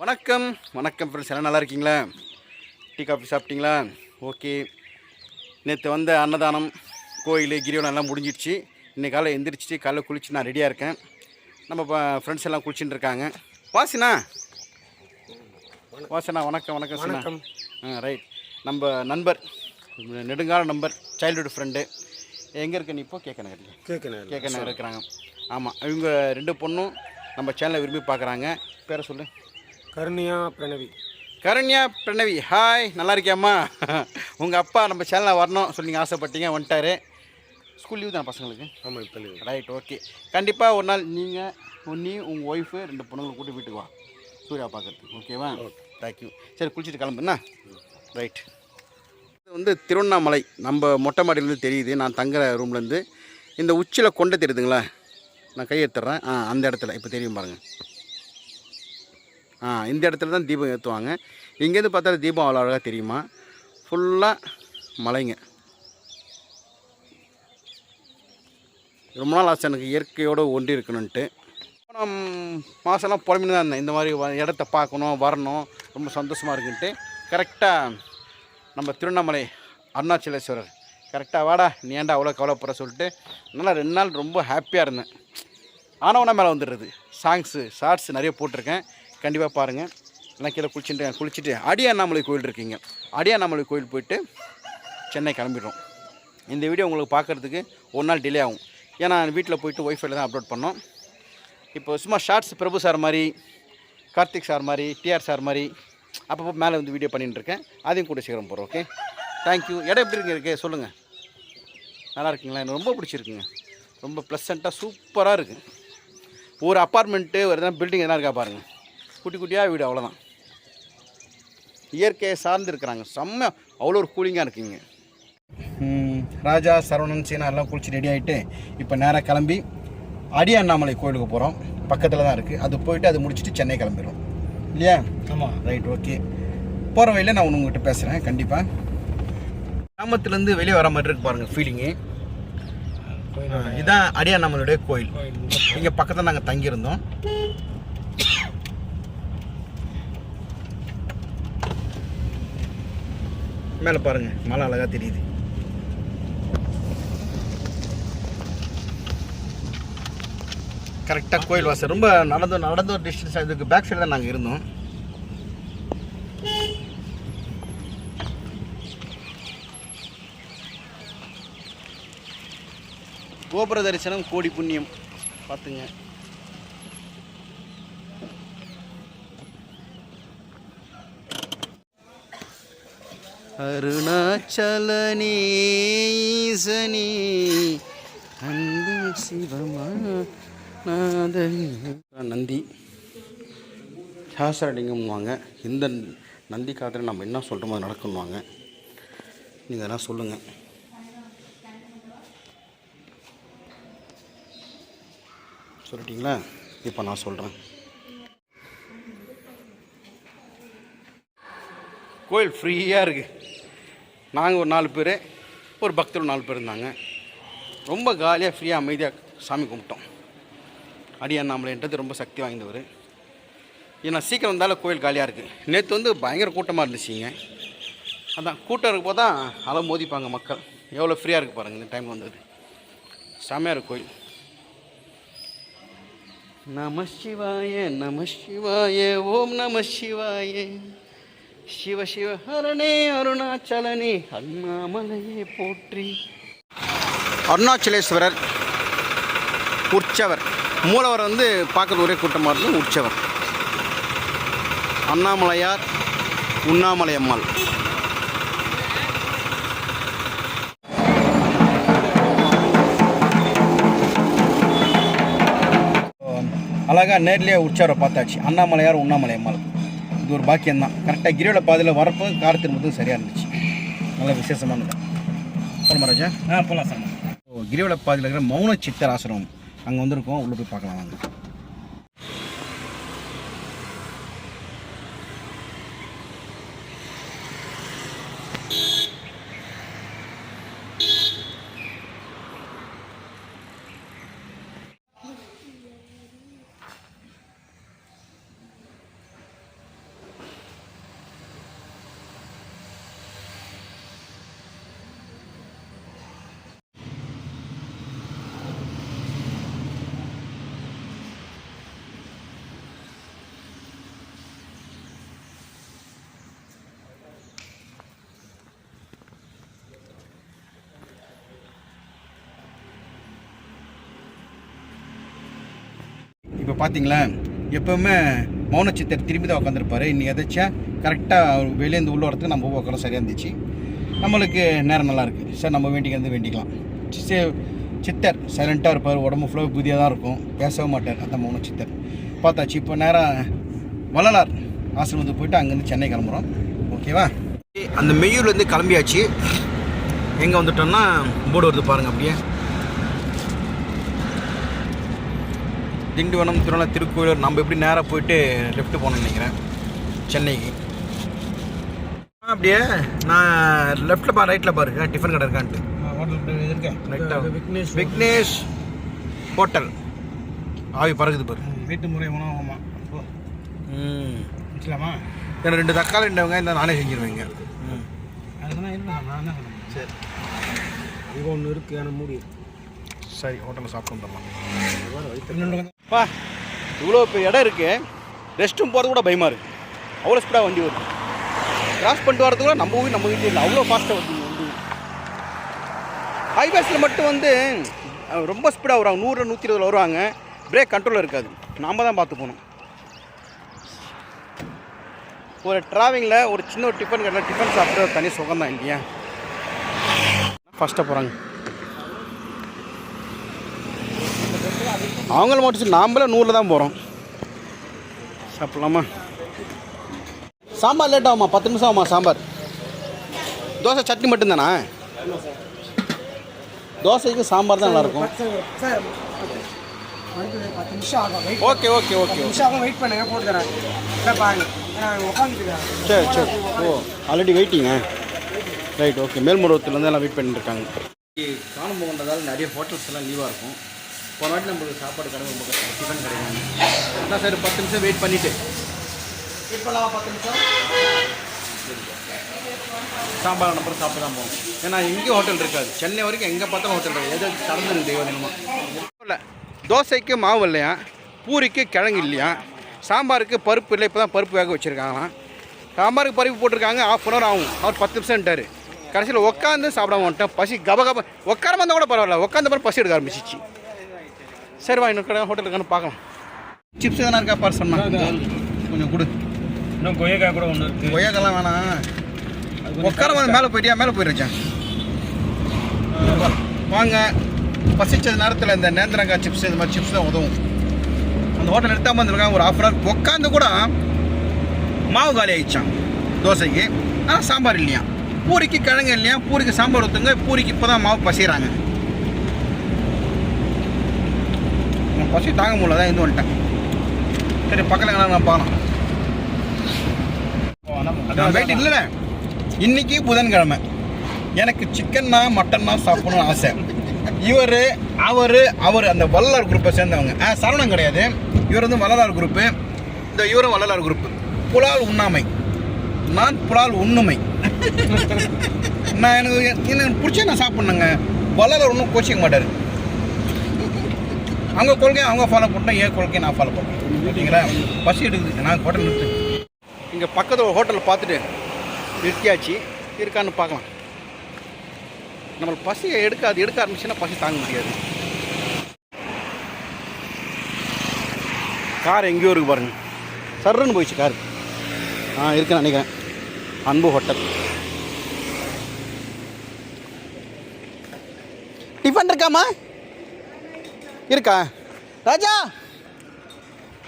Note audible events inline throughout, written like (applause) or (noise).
வணக்கம். வணக்கம் ஃப்ரெண்ட்ஸ் எல்லாம் நல்லா இருக்கீங்களா? டீ காஃபி சாப்பிட்டீங்களா? ஓகே. நேற்று வந்த அன்னதானம் கோயில் கிரிவலம் எல்லாம் முடிஞ்சிடுச்சு. இன்னைக்கு காலை எந்திரிச்சிட்டு காலைல குளிச்சு நான் ரெடியாக இருக்கேன். நம்ம ஃப்ரெண்ட்ஸ் எல்லாம் குளிச்சுட்டு இருக்காங்க. வாசினா? வாசனா வணக்கம் வணக்கம் வணக்கம். ஆ ரைட் நம்ம நண்பர் நெடுங்கால நண்பர் சைல்டுஹுட் ஃப்ரெண்டு எங்கே இருக்க நீ? இப்போ கேட்க கேட்கணும் கேட்க நகர் இருக்கிறாங்க. ஆமாம் இவங்க ரெண்டு பொண்ணும் நம்ம சேனலை விரும்பி பார்க்குறாங்க. பேரை சொல்லு. கருணியா பிரணவி. கரண்யா பிரணவி ஹாய் நல்லா இருக்கியாம்மா? உங்கள் அப்பா நம்ம சேனலில் வரணும் சொல்லி நீங்கள் ஆசைப்பட்டீங்க வந்துட்டாரு. ஸ்கூல் லீவ் தான் பசங்களுக்கு? ஆமாம் இப்போ. ரைட் ஓகே கண்டிப்பாக ஒரு நாள் நீங்கள் நீ உங்கள் ஒய்ஃபு ரெண்டு பொண்ணுங்களை கூட்டி வீட்டுக்கு வா சூர்யா பார்க்கறதுக்கு ஓகேவா தேங்க்யூ சரி குளிச்சுட்டு கிளம்புண்ணா ரைட் இது வந்து திருவண்ணாமலை நம்ம மொட்டை மாடியிலேருந்து தெரியுது. நான் தங்குற ரூம்லேருந்து இந்த உச்சியில் கொண்டை தெரியுதுங்களா? நான் கை எடுத்துட்றேன் ஆ அந்த இடத்துல இப்போ தெரியும் பாருங்கள் இந்த இடத்துல தான் தீபம் ஏற்றுவாங்க இங்கேருந்து பார்த்தா தீபம் அவ்வளோ அழகாக தெரியுமா? ஃபுல்லாக மலைங்க. ரொம்ப நாள் ஆசை எனக்கு இயற்கையோடு ஒன்றி இருக்கணுன்ட்டு போன மாதம்லாம் புலம்பின்னு தான் இருந்தேன். இந்த மாதிரி வ- இடத்த பார்க்கணும் வரணும். ரொம்ப சந்தோஷமாக இருக்குன்ட்டு. கரெக்டாக நம்ம திருவண்ணாமலை அருணாச்சலேஸ்வரர். கரெக்டாக வாடா நீ ஏன்டா அவ்வளோ கவலைப்படுற சொல்லிட்டு நல்லா ரெண்டு நாள் ரொம்ப ஹாப்பியாக இருந்தேன். ஆனவனா மேலே வந்துடுறது. சாங்ஸு ஷார்ட்ஸ் நிறைய போட்டிருக்கேன். கண்டிப்பாக பாருங்கள் எல்லாம் கீழே குளிச்சுட்டு குளிச்சுட்டு அடியாண்ணாமலை கோயில் இருக்கீங்க. அடியாண்ணாமலை கோயில் போயிட்டு சென்னை கிளம்பிடுறோம். இந்த வீடியோ உங்களுக்கு பார்க்குறதுக்கு ஒரு நாள் டிலே ஆகும். ஏன்னா வீட்டில் போயிட்டு ஒய்ஃபைல தான் அப்லோட் பண்ணோம். இப்போ சும்மா ஷார்ட்ஸ் பிரபு சார் மாதிரி கார்த்திக் சார் மாதிரி டிஆர் சார் மாதிரி அப்பப்போ மேலே வந்து வீடியோ பண்ணிட்டு இருக்கேன். அதையும் கூட சீக்கிரம் போகிறோம் ஓகே தேங்க்யூ இடம் எப்படி இருக்கு இருக்கு? சொல்லுங்கள் நல்லா இருக்குங்களா? எனக்கு ரொம்ப பிடிச்சிருக்குங்க. ரொம்ப ப்ளசண்ட்டாக சூப்பராக இருக்குது ஒரு அப்பார்ட்மெண்ட்டு ஒரு எதனா பில்டிங் எதனா இருக்கா பாருங்கள் குட்டி குட்டியாக வீடு அவ்வளோதான் இயற்கையை சார்ந்து இருக்கிறாங்க. செம்ம அவ்வளோ ஒரு கூலிங்காக இருக்குங்க. ராஜா சரவணன் சீனா எல்லாம் குளிச்சு ரெடி ஆகிட்டு இப்போ நேராக கிளம்பி அடி அண்ணாமலை கோயிலுக்கு போகிறோம் பக்கத்தில் தான் இருக்குது அது போயிட்டு அது முடிச்சுட்டு சென்னை கிளம்பிடுவோம் இல்லையா? ஆமாம் ரைட் ஓகே போகிற வழியில் நான் ஒன்று உங்கள்கிட்ட பேசுகிறேன் கண்டிப்பாக கிராமத்துலேருந்து வெளியே வர மாதிரி இருக்கு பாருங்கள் ஃபீலிங்கு இதான் அடியாண்ணாமலுடைய கோயில். இங்கே பக்கத்தில் நாங்கள் தங்கியிருந்தோம். மேலே பாருங்கள் மழை அழகாக தெரியுது. கரெக்டாக கோயில் வாசல். ரொம்ப நடந்த நடந்த ஒரு டிஸ்டன்ஸ் இதுக்கு பேக் சைடு தான் நாங்கள் இருந்தோம். கோபுர தரிசனம் கோடி புண்ணியம். பார்த்துங்க. அருணாச்சலனே ஈசனே அன்பு சிவமா நந்தி. சாஸ்திரலிங்கம்வாங்க. இந்த நந்தி காலத்தில் நம்ம என்ன சொல்கிறோமோ அது நடக்கணுவாங்க நீங்கள் அதெல்லாம் சொல்லுங்கள் சொல்லிட்டீங்களா? இப்போ நான் சொல்கிறேன் கோயில் ஃப்ரீயாக இருக்குது நாங்கள் ஒரு நாலு பேர் ஒரு பக்தர் நாலு பேர் இருந்தாங்க. ரொம்ப காலியாக ஃப்ரீயாக அமைதியாக சாமி கும்பிட்டோம். அடியண்ணாமலைன்றது ரொம்ப சக்தி வாய்ந்தவர். ஏன்னா சீக்கிரம் வந்தாலும் கோயில் காலியாக இருக்குது நேற்று வந்து பயங்கர கூட்டமாக இருந்துச்சுங்க. அதான் கூட்டம் இருக்கும் போது தான் அலை மோதிப்பாங்க மக்கள். எவ்வளோ ஃப்ரீயாக இருக்குது பாருங்கள் இந்த டைம் வந்தது. செம்மையாக இருக்கு கோயில். நம சிவாய நம சிவாய ஓம் நம சிவாய. சிவ சிவ ஹரணே அருணாச்சலனே அண்ணாமலையே போற்றி. அருணாச்சலேஸ்வரர் உற்சவர். மூலவர் வந்து பார்க்கறது ஒரே கூட்டமாக இருக்கும் உற்சவர். அண்ணாமலையார் உண்ணாமலை அம்மாள் அழகாக நேர்லேயே உற்சவரை பார்த்தாச்சு. அண்ணாமலையார் உண்ணாமலை அம்மாள் இது ஒரு பாக்கியம்தான். கரெக்டாக கிரிவல பாதையில் வரப்போ கார் திரும்பதும் சரியாக இருந்துச்சு. நல்ல விசேஷமானது போகலாமா ராஜா ஆ போகலாம் சார் ஓ கிரிவல பாதையில் இருக்கிற மௌன சித்தர் ஆசிரமம். அங்கே வந்திருக்கோம். உள்ளே போய் பார்க்கலாம் வாங்க. பார்த்தீங்களா எப்போவுமே மௌன சித்தர் திரும்பி தான் உட்காந்துருப்பார் இன்னைக்கு எதாச்சா கரெக்டாக அவர் வெளியேந்து உள்ள வரத்துக்கு நம்ம உட்கார சரியாக இருந்துச்சு. நம்மளுக்கு நேரம் நல்லாயிருக்கு சார் நம்ம வேண்டிக்கிறது வேண்டிக்கலாம். சி- சித்தர் சைலண்ட்டாக இருப்பார். உடம்பு ஃபுல்லாக புதியாக தான் இருக்கும். பேசவே மாட்டார். அந்த மௌன சித்தர் பார்த்தாச்சு. இப்போ நேராக வள்ளலார் ஆசிரமத்துக்கு போயிட்டு அங்கேருந்து சென்னை கிளம்புறோம். ஓகேவா? அந்த மெய்யூர்லேருந்து கிளம்பியாச்சு. எங்கே வந்துட்டோம்னா போர்டு வருது பாருங்கள் அப்படியே. திண்டிவனம் திருவண்ணா திருக்கோயிலூர் நம்ம எப்படி நேராக போயிட்டு லெஃப்ட் போகணும்னு நினைக்கிறேன். சென்னைக்கு. ஆ, அப்படியே நான் லெஃப்ட்டில் பா ரைட்டில் பாருங்க டிஃபன் கடை இருக்கான்ட்டு. விக்னேஷ் விக்னேஷ் ஹோட்டல். ஆவி பறகுது பாரு. வீட்டு முறை உணவகமா ம். வச்சுலாமா எனக்கு ரெண்டு தக்காளி ரெண்டு வெங்காயம் இந்த நானே செஞ்சிருவேங்க ம். அதுதான் இருக்கணும் நான் சரி. இங்கே ஒன்று இருக்குது ஆனால் மூடி சரி ஹோட்டலில் சாப்பிட்டு வந்துடலாம். இவ்வளோ இடம் இருக்கு. ரெஸ்ட் ரூம் போகிறது கூட பயமாக இருக்குது அவ்வளோ ஸ்பீடாக வண்டி வருது கிராஸ் பண்ணிட்டு வரது கூட நம்ம ஊர் நம்ம வீட்டில் இல்லை. அவ்வளோ ஃபாஸ்ட்டாக வருது வண்டி ஹைவேஸில் மட்டும் வந்து ரொம்ப ஸ்பீடாக வருவாங்க. நூறு நூற்றி இருபதில் வருவாங்க. பிரேக் கண்ட்ரோலில் இருக்காது. நாம தான் பார்த்து போகணும். ஒரு டிராவலிங்கில் ஒரு சின்ன ஒரு டிஃபன் கடையில் டிஃபன் சாப்பிட்டு ஒரு தனி சுகம் தான் இல்லையா ஃபஸ்ட்டாக போகிறாங்க அவங்கள மட்டும் சரி, நாமளே நூறில் தான் போகிறோம் சாப்பிட்லாமா? சாம்பார் லேட் ஆகுமா பத்து நிமிஷம் ஆகுமா சாம்பார். தோசை சட்னி மட்டும்தானா? தோசைக்கு சாம்பார் தான் நல்லாயிருக்கும். சார் பத்து நிமிஷம் ஆகும். ஓகே ஓகே ஓகே நிமிஷம் ஆகும் வெயிட் பண்ணுங்க போட்டு தரேன். சார் பாருங்க. சரி சரி. ஓ ஆல்ரெடி வெயிட்டிங்க ரைட் ஓகே மேல்மருவத்துலேருந்து எல்லாம் வெயிட் பண்ணிட்டு இருக்காங்க. காணும் போகின்றதால நிறைய ஹோட்டல்ஸ் எல்லாம் லீவாக இருக்கும். போன வாட்டி நம்மளுக்கு சாப்பாடு கடை ரொம்ப கஷ்டம். டிஃபன் கிடையாது அதான் சரி பத்து நிமிஷம் வெயிட் பண்ணிவிட்டு வெயிட் பண்ணலாமா பத்து நிமிஷம். சாம்பார் நம்பர் சாப்பிட்டு தான் போகணும். ஏன்னா எங்கேயும் ஹோட்டல் இருக்காது. சென்னை வரைக்கும் எங்கே பார்த்தாலும் ஹோட்டல் இருக்காது. எது திறந்து தெய்வம் இல்லை தோசைக்கு மாவு இல்லையா? பூரிக்கு கிழங்கு இல்லையா? சாம்பாருக்கு பருப்பு இல்லை இப்போ தான் பருப்பு வேக வச்சுருக்காங்களாம் சாம்பாருக்கு பருப்பு போட்டிருக்காங்க ஆஃப் அன் ஹவர் ஆகும். அவர் பத்து நிமிஷம்ட்டாரு கடைசியில் உட்காந்து சாப்பிடாம வந்துட்டேன். பசி கப கப உட்கார வந்தால் கூட பரவாயில்ல. உட்காந்த பிறகு பசி எடுக்க ஆரம்பிச்சிச்சு. சரி வா இன்னொரு கடை ஹோட்டல் இருக்கான்னு பார்க்கலாம். சிப்ஸ் எதனா இருக்கா பார் சொன்னா கொஞ்சம் கொடு. இன்னும் கொய்யக்காய் கூட ஒன்று இருக்குது கொய்யாக்கெல்லாம் வேணாம். உட்கார வந்து மேலே போயிட்டியா? மேலே போயிருச்சேன் வாங்க. பசிச்சது நேரத்தில் இந்த நேந்திரங்காய் சிப்ஸ் இந்த மாதிரி சிப்ஸ் தான் உதவும். அந்த ஹோட்டல் எடுத்தாமல் வந்துருக்காங்க ஒரு ஆஃப் அன் ஹவர் உட்காந்து கூட மாவு காலி ஆயிடுச்சான் தோசைக்கு. ஆனால் சாம்பார் இல்லையா பூரிக்கு கிழங்கு இல்லையா பூரிக்கு சாம்பார் ஊற்றுங்க பூரிக்கு இப்போ தான் மாவு பசிகிறாங்க பசி தாங்க முடியல தான் இருந்து வந்துட்டேன். சரி பக்கத்தில் நான் பார்க்கலாம். வெயிட் இல்லைண்ணே இன்னைக்கு புதன்கிழமை. எனக்கு சிக்கன்னா மட்டன்னா சாப்பிடணும்னு ஆசை. இவர் அவர் அவர் அந்த வள்ளலார் குரூப்பை சேர்ந்தவங்க. ஆ சரவணம் கிடையாது. இவர் வந்து வள்ளலார் குரூப்பு இந்த இவரும் வள்ளலார் குரூப்பு புலால் உண்ணாமை. நான் புலால் உண்ணுமை. நான் எனக்கு எனக்கு பிடிச்ச நான் சாப்பிட்ணுங்க. வள்ளலார் ஒன்றும் கோச்சிக்க மாட்டார். அவங்க கொள்கை அவங்க ஃபாலோ பண்ணிட்டேன் ஏன் கொள்கையை நான் ஃபாலோ பண்ணுறேன் ஓகேங்களா பசி எடுக்குது. நான் ஹோட்டல் நிறுத்து. இங்கே பக்கத்தில் ஒரு ஹோட்டலில் பார்த்துட்டு நிறுத்தியாச்சு. இருக்கான்னு பார்க்கலாம். நம்மளுக்கு பசியை எடுக்க அது எடுக்க ஆரம்பிச்சுன்னா பசி தாங்க முடியாது. கார் எங்கேயோ இருக்கு பாருங்க. சர்ன்னு போயிடுச்சு கார் ஆ இருக்குன்னு நினைக்கிறேன். அன்பு ஹோட்டல் டிஃபன் இருக்காமா இருக்கா? ராஜா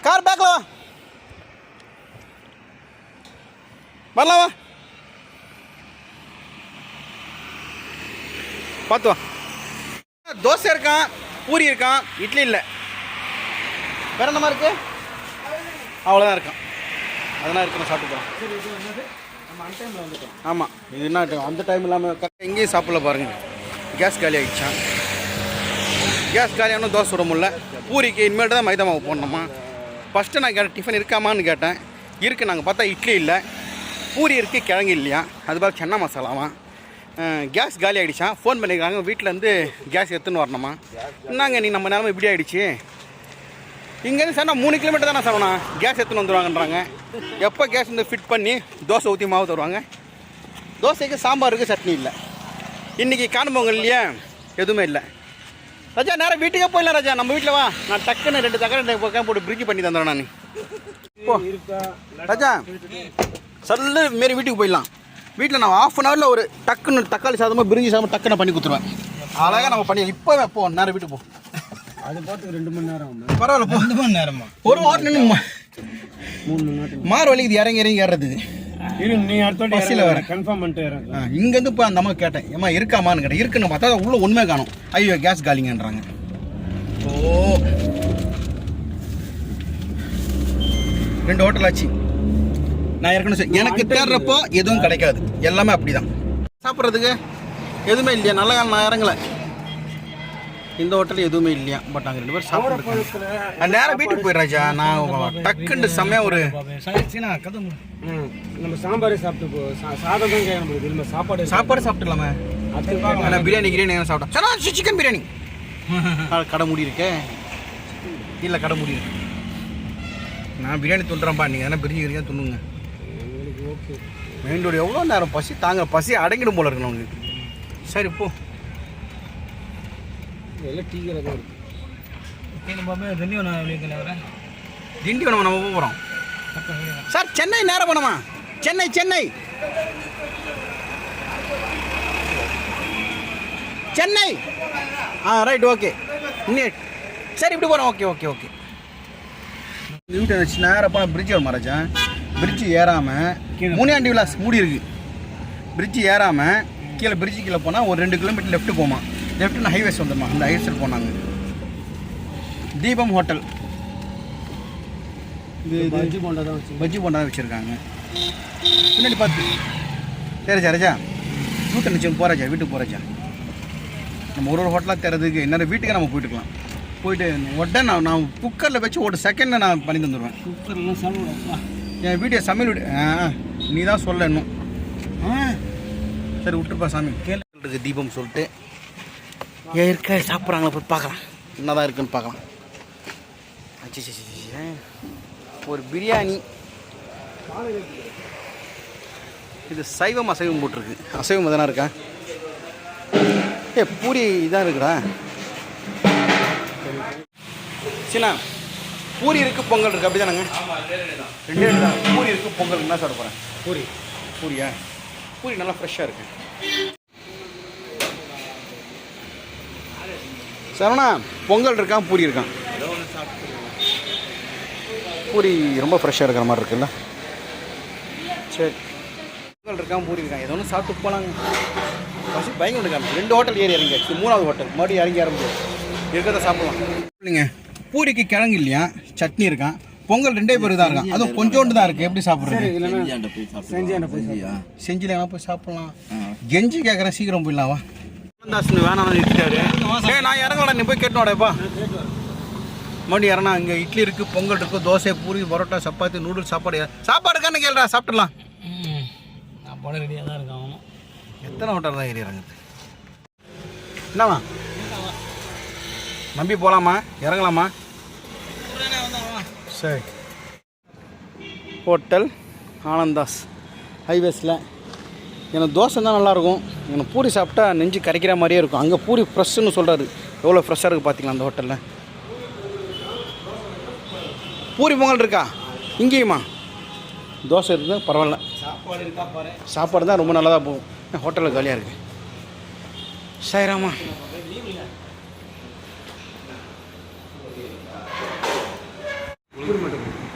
கார் பேக்கில் வா. வரலாம் வா. பார்த்து வா. தோசை இருக்கான் பூரி இருக்கான் இட்லி இல்லை. வேற என்னமா இருக்கு? அவ்வளோதான் இருக்கான் அதெல்லாம் இருக்கு நான் சாப்பிட்டு போகிறேன் நம்ம அன் டைமில் வந்துட்டோம். ஆமாம் இது என்ன? அந்த டைம் இல்லாமல் எங்கேயும் சாப்பிடல பாருங்க. கேஸ் காலி ஆகிடுச்சான் கேஸ் காலியான தோசை சுட முடியல. பூரிக்கு இனிமேட்டு தான் மைதா மாவு போடணுமா? ஃபஸ்ட்டு நான் கேட்டேன் டிஃபன் இருக்காமான்னு கேட்டேன். இருக்குது நாங்கள் பார்த்தா இட்லி இல்லை. பூரி இருக்குது கிழங்கு இல்லையா? அது பார்த்து சன்னா மசாலாவா? கேஸ் காலி ஆகிடுச்சா ஃபோன் பண்ணியிருக்காங்க வீட்டிலேருந்து கேஸ் எடுத்துன்னு வரணுமா? என்னங்க நீ நம்ம நிலமை இப்படி ஆகிடுச்சு இங்கேருந்து சார் மூணு கிலோமீட்டர் தானே சார் கேஸ் எடுத்துன்னு வந்துடுவாங்கன்றாங்க எப்போ கேஸ் வந்து ஃபிட் பண்ணி தோசை ஊற்றி மாவு தருவாங்க? தோசைக்கு சாம்பாருக்கு சட்னி இல்லை. இன்றைக்கி காணும் பொங்கல் இல்லையா? எதுவுமே இல்லை. ராஜா நேரம் வீட்டுக்கே போயிடலாம் ராஜா. நம்ம வீட்டில் வா. நான் டக்குன்னு ரெண்டு தக்காளி பக்கம் போட்டு பிரிட்ஜ் பண்ணி தந்துடுறேன் நான். போ. ராஜா சல்லு மாரி வீட்டுக்கு போயிடலாம். வீட்டில் நான் ஆஃப் அன் ஹவரில் ஒரு டக்குன்னு தக்காளி சாதமாக பிரிஞ்சி சாதமாக டக்குன்னு பண்ணி கொடுத்துருவேன். அழகாக நம்ம பண்ணி இப்போவே போ நேரம் வீட்டுக்கு போ. அது பார்த்து ரெண்டு மணி நேரம் ஆகும் பரவாயில்ல போ. ரெண்டு மணி நேரமா? ஒரு வாரம் நின்று மூணு மணி நேரம் மாறு வலிக்குது இறங்கி இறங்கி ஏறுறது இரு நீ அடுத்த பஸ்ஸில் வர. கன்ஃபார்ம் பண்ணிட்டு இங்கேருந்து இப்போ அந்த அம்மா கேட்டேன். ஏம்மா இருக்காமான்னு கேட்டேன். இருக்குன்னு பார்த்தா உள்ள உண்மை காணும். ஐயோ கேஸ் காலிங்கன்றாங்க. ஓ. ரெண்டு ஹோட்டல் ஆச்சு. நான் ஏற்கனவே எனக்கு தேடுறப்போ எதுவும் கிடைக்காது. எல்லாமே அப்படிதான். சாப்பிட்றதுக்கு எதுவுமே இல்லையா. நல்ல இறங்கல. இந்த ஹோட்டல் எதுவுமே இல்லையா? பட் அங்கே ரெண்டு பேரும் சாப்பிட்றதுக்கு நேரம் வீட்டுக்கு போயிடுறாச்சா நான் டக்குன்னு செம்மையாக ஒரு ம், நம்ம சாம்பாரே சாப்பிட்டு சாதம் தான் கேட்க முடியுது. இல்லை சாப்பாடு சாப்பாடு சாப்பிட்டுலாமே நான் பிரியாணி கிரியாணி சாப்பிட்டேன் சரி சிக்கன் பிரியாணி. ஆ, கடை மூடி இருக்கே. இல்லை கடை மூடி இருக்கு. நான் பிரியாணி துண்டுறேன்ப்பா நீங்கள் என்ன பிரிஞ்சு கிரியா துண்ணுங்க. மெயின் ரோடு எவ்வளோ நேரம்? பசி தாங்க பசி அடங்கிடும் போல இருக்கணும் உங்களுக்கு சரி போ. எல்லாம் டீ கடை தான் இருக்கு. திண்டிவனம் நம்ம போகிறோம் சார் சென்னை நேரம் போனோமா சென்னை சென்னை. சென்னை. ஆ ரைட் ஓகே இன்னும் சரி இப்படி போகிறோம் ஓகே ஓகே ஓகே வீட்டை வச்சு நேராக போனால் பிரிட்ஜ் வரும் மராஜா பிரிட்ஜ் ஏறாமல் முனியாண்டி விலாஸ் மூடி இருக்கு. பிரிட்ஜ் ஏறாமல் கீழே பிரிட்ஜு கீழே போனால் ஒரு ரெண்டு கிலோமீட்டர் லெஃப்ட் போமா. லெஃப்ட் ஹைவேஸ் வந்துடுமா அந்த ஹைவேஸில் போனாங்க. தீபம் ஹோட்டல். இது பஜ்ஜி போண்டா தான் வச்சு பஜ்ஜி போண்டா வச்சுருக்காங்க. பின்னாடி பார்த்து சரி சார் வீட்டு நிச்சயம் போகிறாச்சா வீட்டுக்கு போகிறாச்சா நம்ம ஒரு ஒரு ஹோட்டலாக தரதுக்கு இன்னொரு வீட்டுக்கு நம்ம போயிட்டுக்கலாம். போயிட்டு உடனே நான் நான் குக்கரில் வச்சு ஒரு செகண்டில் நான் பண்ணி தந்துடுவேன் குக்கர்லாம் சாப்பிடுவா என் வீடியோ சமையல் வீடு ஆ நீ தான் சொல்ல இன்னும் ஆ. சரி விட்டுருப்பா சாமி. கேள்வி தீபம் சொல்லிட்டு. இருக்க? சாப்பிட்றாங்களா? போய் பார்க்கலாம். என்னதான் இருக்குன்னு பார்க்கலாம். அச்சி. ஒரு பிரியாணி. இது சைவம் அசைவம் போட்டிருக்கு. அசைவம் தானே இருக்கா? ஏ பூரி இதான் இருக்குடா. சின்ன பூரி இருக்கு பொங்கல் இருக்கு. அப்படி தானேங்க ரெண்டே ரெண்டு தான். பூரி இருக்கு பொங்கல். என்ன சாப்பிட போகிறேன் பூரி. பூரியா? பூரி நல்லா ஃப்ரெஷ்ஷாக இருக்கு. சரவணா பொங்கல் இருக்கான் பூரி இருக்கான் பூரி ரொம்ப ஃப்ரெஷ்ஷாக இருக்கிற மாதிரி இருக்குல்ல? சரி. பொங்கல் இருக்கான் பூரி இருக்கான் ஏதோ ஒன்று சாப்பிட்டு போகலாங்க பசி பயங்கர இருக்காங்க ரெண்டு ஹோட்டல் ஏறி இறங்கியாச்சு. மூணாவது ஹோட்டல் மறுபடியும் இறங்கி ஆரம்பிச்சு இருக்கிறத சாப்பிடலாம். இல்லைங்க பூரிக்கு கிழங்கு இல்லையா? சட்னி இருக்கான் பொங்கல் ரெண்டே பேர் தான் இருக்கான் அதுவும் கொஞ்சோண்டு தான் இருக்குது எப்படி சாப்பிட்றது? செஞ்சு என்ன போய் வேணா போய் சாப்பிடலாம். கெஞ்சி கேட்குறேன் சீக்கிரம் போயிடலாம். வா. தாசன் வேணாம் நிறுத்திட்டாரு ஏய் நான் இறங்கடா நீ போய் கேட்டோடப்பா மறுபடியும் இறனா இங்கே இட்லி இருக்குது பொங்கல் இருக்குது தோசை பூரி பரோட்டா சப்பாத்தி நூடுல்ஸ் சாப்பாடு சாப்பாடு இருக்கான்னு கேளுடா சாப்பிடலாம் சாப்பாடு ரெடியாக தான் இருக்கான் எத்தனை ஹோட்டல் தான் ஏறி இறங்குது? என்னவா நம்பி போகலாமா இறங்கலாமா? சரி. ஹோட்டல் ஆனந்தாஸ் ஹைவேஸில். எனக்கு தோசை தான் நல்லாயிருக்கும். எனக்கு பூரி சாப்பிட்டா நெஞ்சு கரைக்கிற மாதிரியே இருக்கும். அங்கே பூரி ஃப்ரெஷ்ஷுன்னு சொல்கிறாரு எவ்வளோ ஃப்ரெஷ்ஷாக இருக்குது பார்த்தீங்களா அந்த ஹோட்டலில் பூரி பொங்கல் இருக்கா? இங்கேயுமா? தோசை இருக்குது பரவாயில்ல. சாப்பாடு தான் ரொம்ப நல்லதாக போகும். ஹோட்டலில் காலியாக இருக்குது சாயிராமா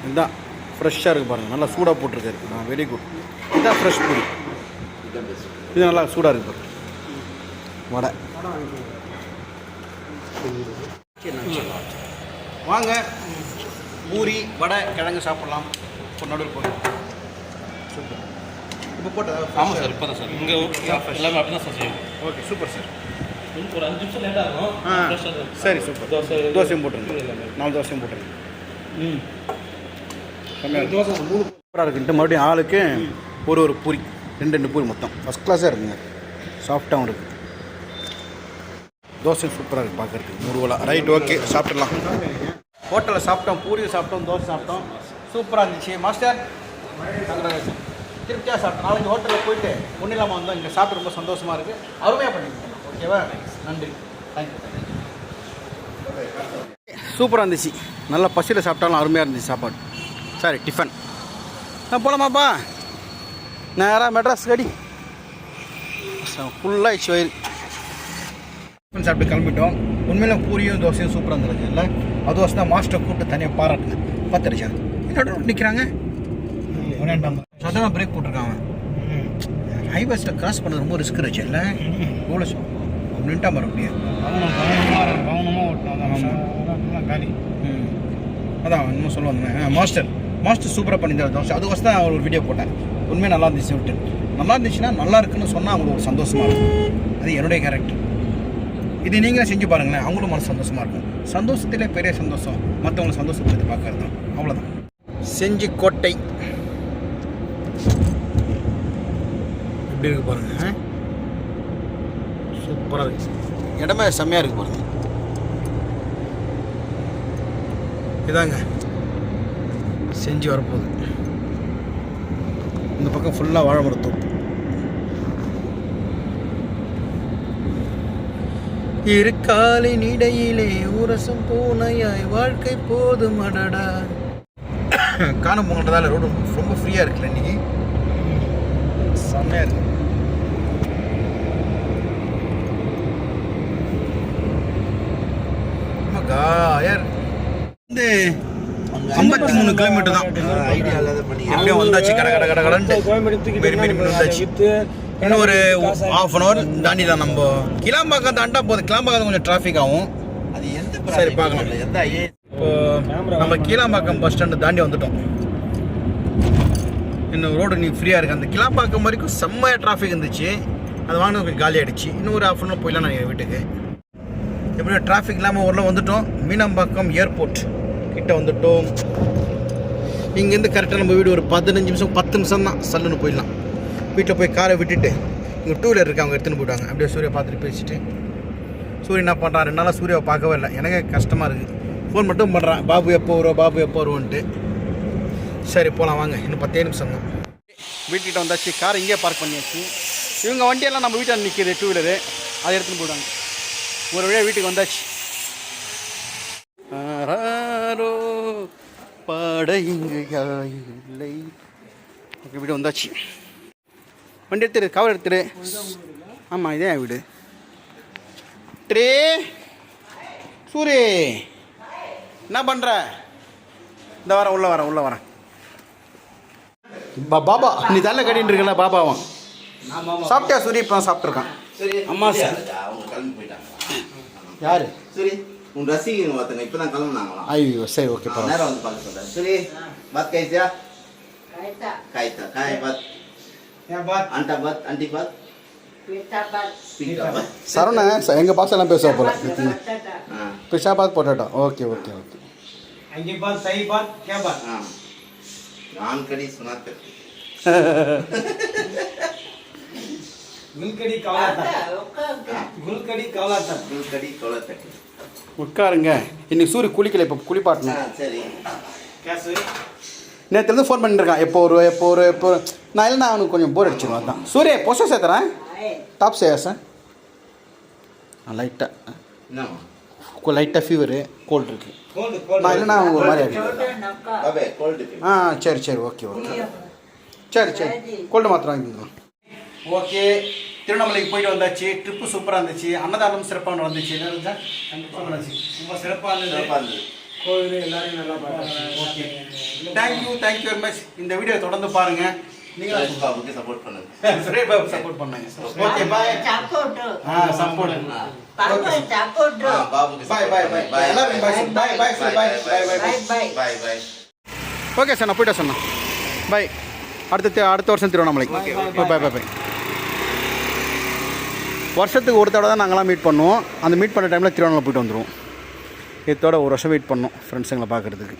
இதுதான் ஃப்ரெஷ்ஷாக இருக்குது பாருங்கள் நல்லா சூடாக போட்டிருக்காரு. வெரி குட் இதுதான் ஃப்ரெஷ் பூரி. இது நல்லா சூடாக இருக்கு வடை. வாங்க. பூரி வடை கிழங்கு சாப்பிட்லாம். ஒரு நடுவில் போய் சூப்பர். இப்போ போட்டதா? ஆமாம் சார் இப்போ தான் சார். இங்கே எல்லாமே அப்படி தான் சார் செய்யும் ஓகே சூப்பர் சார் இன்னும் ஒரு அஞ்சு நிமிஷம் லேட்டாக இருக்கும். ஆ சரி சூப்பர் தோசை தோசையும் போட்டுருங்க. நாலு தோசையும் போட்டுருங்க. ம். கம்மியாக தோசை மூணு சூப்பராக இருக்குன்ட்டு மறுபடியும் ஆளுக்கு ஒரு ஒரு பூரி. ரெண்டு ரெண்டு பூரி மொத்தம். ஃபஸ்ட் கிளாஸாக இருக்குங்க. சாஃப்டாகவும் இருக்குது தோசை சூப்பராக இருக்குது பார்க்குறதுக்கு முருவலா ரைட் ஓகே சாப்பிட்றலாம் ஹோட்டலில் சாப்பிட்டோம் பூரி சாப்பிட்டோம் தோசை சாப்பிட்டோம். சூப்பராக இருந்துச்சு. மாஸ்டர் தங்கராஜன் திருப்தியாக சாப்பிட்டோம். நாளைக்கு ஹோட்டலில் போயிட்டு ஒன்றும் இல்லாமல் வந்தோம். இங்கே சாப்பிட்டு ரொம்ப சந்தோஷமாக இருக்குது அருமையாக பண்ணிருக்கோம் ஓகேவா நன்றி. தேங்க்யூ சூப்பராக இருந்துச்சு. நல்லா பசியில் சாப்பிட்டாலும் அருமையாக இருந்துச்சு சாப்பாடு. சாரி டிஃபன் ஆ போகலாமாப்பா நேராக மெட்ராஸ் கடி. ஃபுல்லாக வயிறு டிஃபன் சாப்பிட்டு கிளம்பிட்டோம். உண்மையில பூரியும் தோசையும் சூப்பராக இருந்துருக்கு இல்லை அதுவாசம் தான் மாஸ்டர் கூப்பிட்டு தனியாக பாராட்டுங்க பத்தடிச்சா என்னோட நிற்கிறாங்க சடனாக பிரேக் போட்டிருக்காங்க. ஹைவேஸில் கிராஸ் பண்ணது ரொம்ப ரிஸ்க் இருந்துச்சு. இல்லை? எவ்வளோ நின்ட்டா மற முடியாது காலி ம். அதான் இன்னும் சொல்ல வந்தேன். ஆ, மாஸ்டர். மாஸ்டர் சூப்பராக பண்ணியிருந்தார் தோசை. அதுக்கோசம் தான் அவர் ஒரு வீடியோ போட்டேன். உண்மையாக நல்லா இருந்துச்சு விட்டு. நல்லா இருந்துச்சுன்னா நல்லா இருக்குன்னு சொன்னால் அவங்களுக்கு ஒரு சந்தோஷமாக இருக்கும். அது என்னுடைய கேரக்டர் இது நீங்களே செஞ்சு பாருங்களேன். அவங்களும் மனசு சந்தோஷமாக இருக்கும். சந்தோஷத்திலே பெரிய சந்தோஷம். மற்றவங்களை சந்தோஷப்படுத்தி பார்க்கறது தான் அவ்வளோதான் செஞ்சு கோட்டை. எப்படி இருக்கு பாருங்க சூப்பராக இருக்கு. இடமே செம்மையாக இருக்கு பாருங்க. இதாங்க. செஞ்சு வரப்போகுது. இந்த பக்கம் ஃபுல்லாக வாழை மரத்தோப்பு இருக்காலின் இடையிலே உரசம் பூனையாய் வாழ்க்கை போதும் அடடா. காணும் போங்கன்றதால ரோடு ரொம்ப ஃப்ரீயாக இருக்குல்ல இன்னைக்கு? செம்மையாக இருக்கு. காயர் வந்து ஐம்பத்தி மூணு கிலோமீட்டர் தான். எப்படியும் வந்தாச்சு கட கட கட கடன்ட்டு. மெரி மெரி வந்தாச்சு. இன்னும் ஒரு ஹாஃப் அன் ஹவர் தாண்டி தான் நம்ம. கிளாம்பாக்கம் தாண்டா போதும் கிளாம்பாக்கம் கொஞ்சம் டிராஃபிக் ஆகும். சரி பார்க்கலாம். இப்போ நம்ம கீழாம்பாக்கம் பஸ் ஸ்டாண்டு தாண்டி வந்துட்டோம். இன்னும் ரோடு நீ ஃப்ரீயாக இருக்கு. அந்த கிளாம்பாக்கம் வரைக்கும் செம்மையாக டிராஃபிக் இருந்துச்சு. அது வாங்கினது கொஞ்சம் காலி ஆயிடுச்சு. இன்னும் ஒரு ஹாஃப் அன் ஹவர் போயிடலாம் நான் வீட்டுக்கு. எப்படியோ டிராஃபிக் இல்லாமல் ஊரில் வந்துட்டோம். மீனம்பாக்கம் ஏர்போர்ட் கிட்ட வந்துட்டோம். இங்கேருந்து கரெக்டாக நம்ம வீடு ஒரு பதினஞ்சு நிமிஷம் பத்து நிமிஷம் தான் சல்லுன்னு போயிடலாம். வீட்டில் போய் காரை விட்டுட்டு இங்கே டூ வீலர் இருக்கு அவங்க எடுத்துன்னு போயிட்டாங்க. அப்படியே சூர்யா பார்த்துட்டு பேசிட்டு சூரியன் என்ன பண்ணுறான் ரெண்டு நாளாக சூர்யாவை பார்க்கவே இல்லை. எனக்கே கஷ்டமாக இருக்குது ஃபோன் மட்டும் பண்ணுறான் பாபு எப்போ வருவோம் பாபு எப்போ வருவோன்ட்டு. சரி போகலாம் வாங்க. இன்னும் பத்தே நிமிஷம் தான் வீட்டுக்கிட்ட வந்தாச்சு. கார் இங்கே பார்க் பண்ணியாச்சு. இவங்க வண்டியெல்லாம் நம்ம வீட்டில் நிற்கிது டூ வீலரு அதை எடுத்துன்னு போயிட்டாங்க. ஒரு வழியாக வீட்டுக்கு வந்தாச்சு. பாட இங்கு இல்லை? ஓகே வீடு வந்தாச்சு. வண்டி எடுத்துரு கவர் எடுத்துரு. ஆமாம் இதே வீடு. ட்ரே சூரி. என்ன பண்ணுற இந்த வரேன் உள்ளே வரேன் உள்ளே வரேன் பா பாபா நீ தள்ள கட்டின்னு இருக்கல பாபாவும். சாப்பிட்டியா சூரி? இப்போ சாப்பிட்ருக்கான் அம்மா சார். யாரு? சரி. உன் ரசிகன் ஒருத்தனை இப்போ தான் கிளம்புனாங்களாம் ஐயோ சரி ஓகே பரவாயில்ல நேரம் வந்து பார்க்க சொல்கிறேன் சரி பாத் கைசியா? காய்த்தா காய் பாத். அண்டா பாத் அண்டி பாத். சரவண எங்கள் பாஸ் எல்லாம் பேசுவோம் போல பிஷாபாத் பொட்டாட்டோ ஓகே ஓகே ஓகே அங்கே பாத் சை பாத் கே பாத். நான் கடி சுனாத்தர் (laughs) உட்காருங்க. இன்னைக்கு சூரிய குளிக்கல இப்போ குளிப்பாட்டணும். நேற்றுலேருந்து ஃபோன் பண்ணிருக்கான் எப்போ ஒரு எப்போ ஒரு எப்போ நான் இல்லை நான் அவனுக்கு கொஞ்சம் போர் அடிச்சிருவான். தான் சூரிய பொஸ்டர் சேர்த்துறேன். டாப் சேவா சார் லைட்டாக லைட்டாக ஃபீவரு கோல்டு இருக்கு. நான் இல்லை இல்லைனா ஒரு மாதிரி ஆ சரி சரி ஓகே ஓகே. சரி சரி. கோல்டு மாத்திரம் வாங்கிக்கலாம் ஓகே. திருவண்ணாமலைக்கு போயிட்டு வந்தாச்சு. ட்ரிப்பு சூப்பராக இருந்துச்சு. அன்னதானம் சிறப்பாக நடந்துச்சு. என்ன இருந்தால் கண்டிப்பாக நடந்துச்சு ரொம்ப சிறப்பாக இருந்தது. சிறப்பாக இருந்தது. கோவில் எல்லாரையும் நல்லா பார்த்தாங்க okay. Thank you thank you very much இந்த வீடியோ தொடர்ந்து பாருங்கள் நீங்கள் பாபுக்கு சப்போர்ட் பண்ணுங்க. சுரேஷ் சப்போர்ட் பண்ணுங்க. Okay bye support Babu bye bye bye bye bye bye bye bye bye bye bye okay sir நான் போயிட்டேன் சொன்னேன். பாய் அடுத்த அடுத்த வருஷம் திருவண்ணாமலை பாய் பாய் பாய் வருஷத்துக்கு ஒரு தடவை தான் நாங்களாம் மீட் பண்ணுவோம். அந்த மீட் பண்ண டைமில் திருவண்ணாமலை போயிட்டு வந்துடுவோம் இதோட ஒரு வருஷம் வெயிட் பண்ணோம் ஃப்ரெண்ட்ஸுங்களை பார்க்குறதுக்கு.